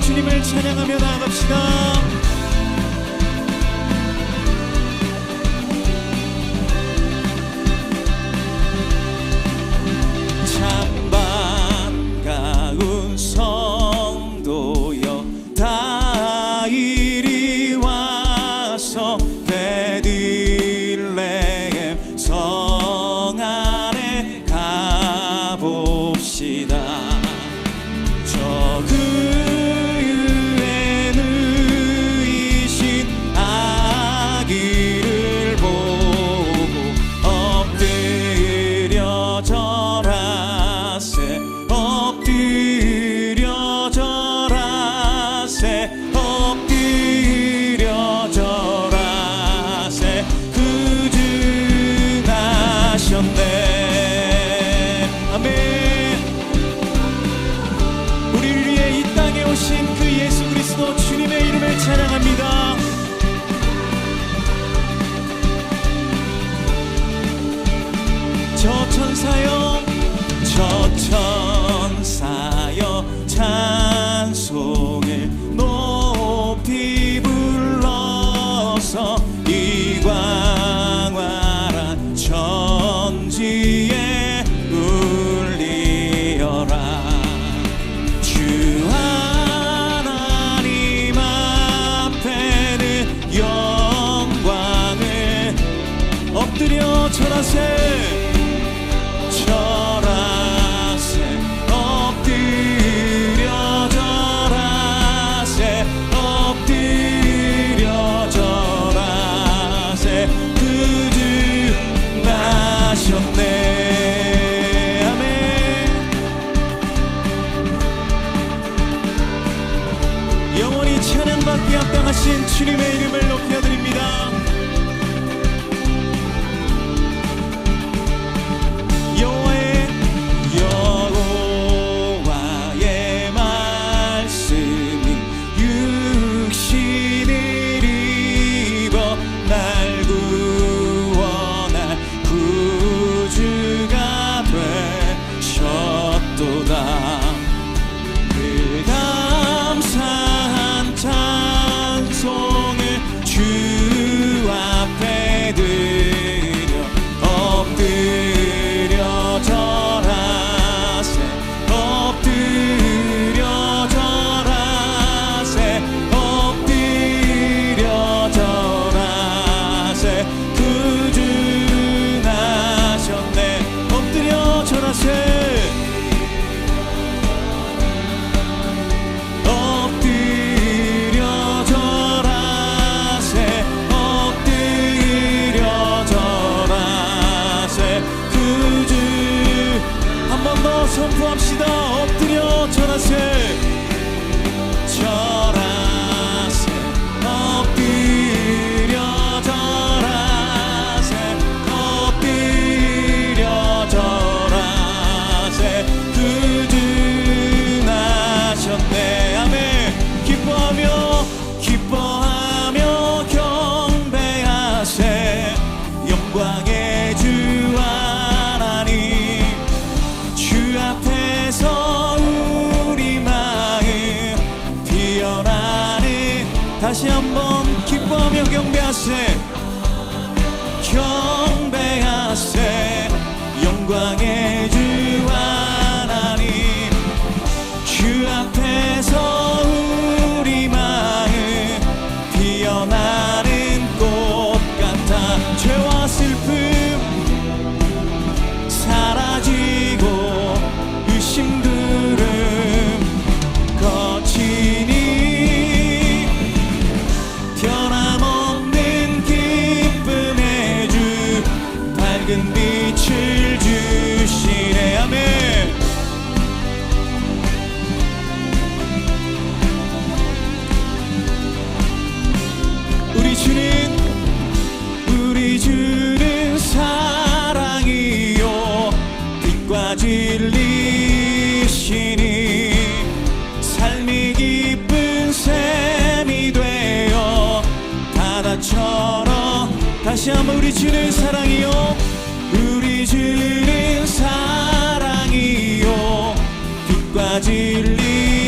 주님을 찬양하며 나갑시다. 철하세 철하세 엎드려 절하세 엎드려 절하세. 그주 나셨네. 아멘. 영원히 찬양받게 합당하신 주님의 경배하세. 영광의 빛을 주시네. 아멘. 우리 주는 사랑이요. 빛과 진리시니 삶이 기쁜 셈이 되어 바다처럼 다시 한번 우리 주는 사랑이요. 우리 주는 사랑이요. 빛과 진리.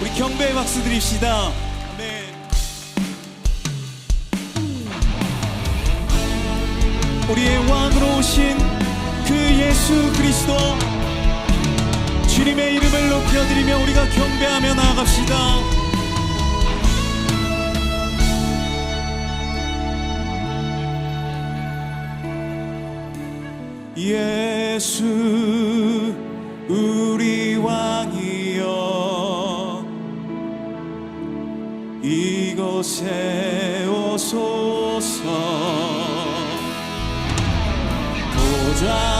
우리 경배의 박수 드립시다. 아멘. 우리의 왕으로 오신 그 예수 그리스도 주님의 이름을 높여드리며 우리가 경배하며 나아갑시다. 예수 우리 오소서. 보좌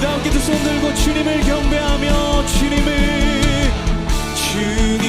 우리 다 함께 두 손 들고 주님을 경배하며 주님을 주